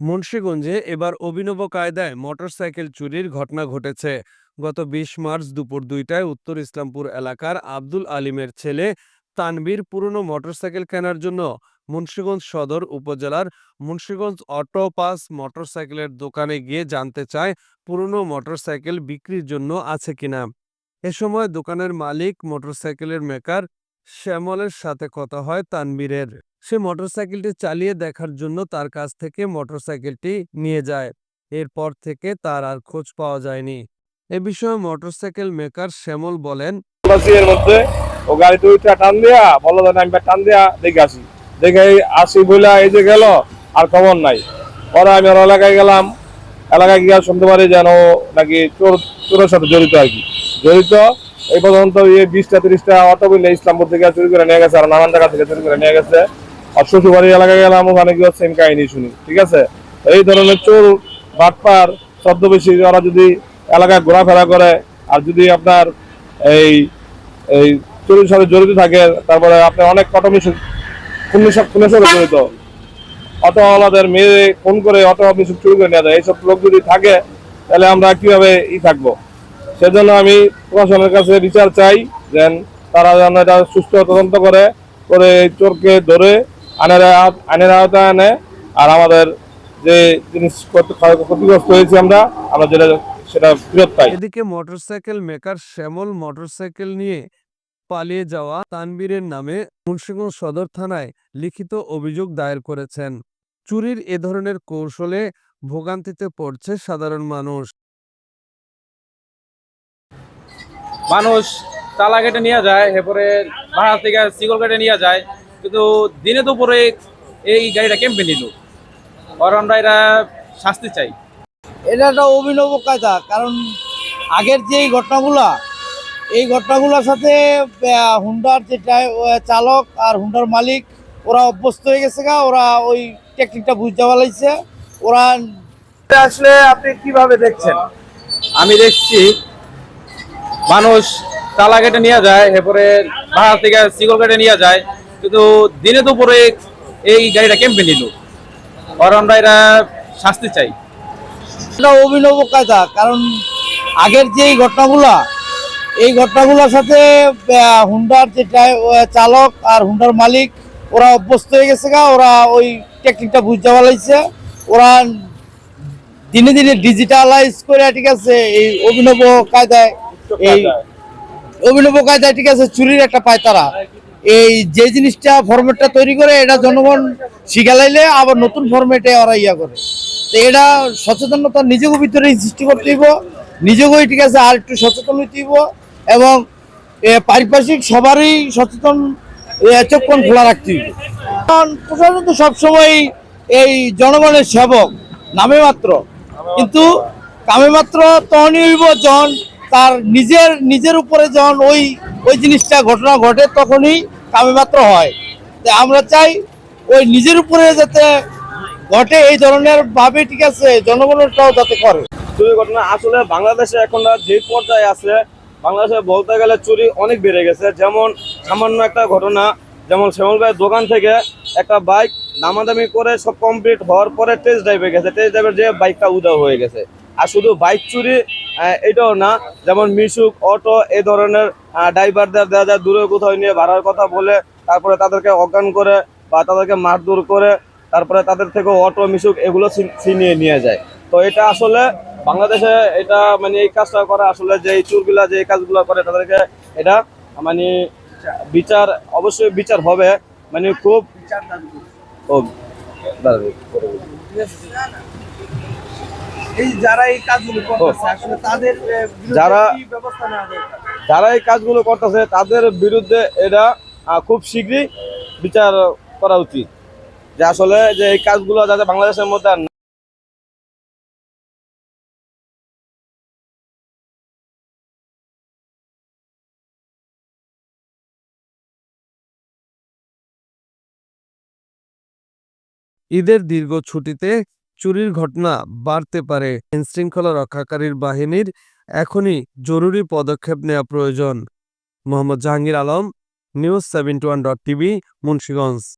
মুন্সিগঞ্জে এবার অভিনব কায়দায় মোটরসাইকেল চুরির ঘটনা ঘটেছে। গত বিশ মার্চ দুপুর দুইটায় উত্তর ইসলামপুর এলাকার আব্দুল আলিমের ছেলে তানবীর পুরনো মোটরসাইকেল কেনার জন্য মুন্সিগঞ্জ সদর উপজেলার মুন্সিগঞ্জ অটো পাস মোটরসাইকেলের দোকানে গিয়ে জানতে চায়, পুরনো মোটরসাইকেল বিক্রির জন্য আছে কিনা। এ সময় দোকানের মালিক মোটরসাইকেলের মেকার শ্যামলের সাথে কথা হয় তানবীরের সে মোটরসাইকেলটি চালিয়ে দেখার জন্য তার কাছ থেকে মোটরসাইকেলটি নিয়ে যায়। এরপর থেকে তার আর খোঁজ পাওয়া যায়নি। এ বিষয়ে মোটরসাইকেল মেকার শ্যামল বলেন ও টান দিয়া টান দেখে আসি। দেখে আসি এই যে গেল, আর নাই। পরে আমি এলাকায় গেলাম। এলাকায় গিয়ে শুনতে যেন নাকি চোর, চোরের সাথে জড়িত আর কি। জড়িত, এই পর্যন্ত ইয়ে বিশটা, তিরিশটা ইসলামপুর থেকে চুরি করে নিয়ে গেছে, আর নানান জায়গা থেকে চুরি করে নিয়ে গেছে। আর শ্বশুরবাড়ির এলাকায় গেলাম, ওখানে গিয়ে সেম কাহিনী শুনি, ঠিক আছে? এই ধরনের চোর, বাটপার, ছদ্মবেশী ওরা যদি এলাকায় ঘোরাফেরা করে, আর যদি আপনার এই এই চুরির সাথে জড়িত থাকে, তারপরে আপনি অনেক কটমিশন খুনের খুনের সাথে জড়িত অটোওয়ালাদের মেয়ে ফোন করে অটো অফিস চুরি করে নিয়ে যায়, এইসব লোক যদি থাকে, তাহলে আমরা কীভাবে ই থাকব? সেজন্য আমি প্রশাসনের কাছে বিচার চাই যেন তারা যেন এটা সুস্থ তদন্ত করে করে এই চোরকে ধরে আইনের আইনের আওতায় আনে। আর আমাদের যে জিনিস ক্ষতিগ্রস্ত হয়েছি আমরা আমরা যেটা সেটা ফেরত পাই। এদিকে মোটরসাইকেল মেকার শ্যামল মোটরসাইকেল নিয়ে পালিয়ে যাওয়া তানবীরের নামে মুন্সিগঞ্জ সদর থানায় লিখিত অভিযোগ দায়ের করেছেন। চুরির এ ধরনের কৌশলে ভোগান্তিতে পড়ছে সাধারণ মানুষ। মানুষ তালা কেটে নিয়ে যায় এরপরে ভাড়া থেকে সিগল কেটে নিয়ে যায়। কিন্তু দিনে দুপুরে এই গাড়িটা কেমপে নিল? আর আমরা এটা শাস্তি চাই। এটা একটা অভিনব কায়দা কারণ আগের যে এই ঘটনাগুলা এই ঘটনাগুলোর সাথে হুন্ডার যে চালক আর হুন্ডার মালিক ওরা অভ্যস্ত হয়ে গেছে গা ওরা ওই টেকনিকটা বুঝতে পারলাইছে। ওরা আসলে আপনি কীভাবে দেখছেন? আমি দেখছি মানুষ তালা কেটে নিয়ে যায় এরপরে ভাড়া থেকে সিগল কেটে নিয়ে যায়। কিন্তু দিনে দুপুরে এই গাড়িটা কেমপে নিল? আর আমরা এটা শাস্তি চাই। এটা অভিনব কায়দা কারণ আগের যে এই ঘটনাগুলা এই ঘটনাগুলোর সাথে হুন্ডার যে চালক আর হুন্ডার মালিক ওরা অভ্যস্ত হয়ে গেছে গা ওরা ওই টেকনিকটা বুঝতে পারলাইছে। ওরা দিনে দিনে ডিজিটালাইজ করে ঠিক আছে এই অভিনব কায়দায় এই অভিনব কায়দায় ঠিক আছে চুরির একটা পায় তারা এই যে জিনিসটা ফরম্যাটটা তৈরি করে, এটা জনগণ শিখালাইলে আবার নতুন ফরম্যাটে ওরা ইয়া করে। তো এটা সচেতনতা নিজেকে ভিতরে সৃষ্টি করতে হইব নিজেকেই ঠিক আছে আর একটু সচেতন হইতে হইব এবং পারিপার্শ্বিক সবারই সচেতন কান খোলা রাখতে হইব। কারণ প্রশাসন তো সবসময় এই জনগণের সেবক, নামে মাত্র। কিন্তু কামে মাত্র তখনই হইব যখন তার নিজের নিজের উপরে যখন ওই ওই জিনিসটা ঘটনা ঘটে তখনই কামে মাত্র হয়। তাই আমরা চাই ওই নিজের উপরে যাতে ঘটে এই ধরনের ভাবে, ঠিক আছে, জনগণেরটাও যাতে করে। চুরি ঘটনা, আসলে বাংলাদেশে এখন যে পর্যায়ে আছে, বাংলাদেশে বলতে গেলে চুরি অনেক বেড়ে গেছে। যেমন সামান্য একটা ঘটনা, যেমন শ্যামল ভাইয়ের দোকান থেকে একটা বাইক দামাদামি করে সব কমপ্লিট হওয়ার পরে টেস্ট ড্রাইভে গেছে। টেস্ট ড্রাইভের যে বাইকটা উধাও হয়ে গেছে। আর শুধু বাইক চুরি এটাও না। যেমন মিশুক অটো এই ধরনের ড্রাইভারদের দেখা যায় দূরে কোথাও নিয়ে ভাড়ার কথা বলে তারপরে তাদেরকে অজ্ঞান করে বা তাদেরকে মারধর করে তারপরে তাদের থেকে অটো মিশুক এগুলো ছিনিয়ে নিয়ে যায়। তো এটা আসলে বাংলাদেশে এটা মানে এই কাজটা করা আসলে যে এই চুরগুলা যে এই কাজগুলো করে তাদেরকে এটা মানে বিচার অবশ্যই বিচার হবে। মানে খুব ও দাঁড়াবে। এই যারা এই কাজগুলো করতেছে, আসলে তাদের যারা- ব্যবস্থা নেওয়া যারা এই কাজগুলো করতেছে তাদের বিরুদ্ধে এটা আহ, খুব শীঘ্রই বিচার করা উচিত। যে আসলে যে এই কাজগুলো যাতে বাংলাদেশের মধ্যে ঈদের দীর্ঘ ছুটিতে চুরির ঘটনা বাড়তে পারে। আইনশৃঙ্খলা রক্ষাকারীর বাহিনীর এখনই জরুরি পদক্ষেপ নেওয়া প্রয়োজন। Mohammad Jahangir Alam, news seventy one dot TV, Munshiganj.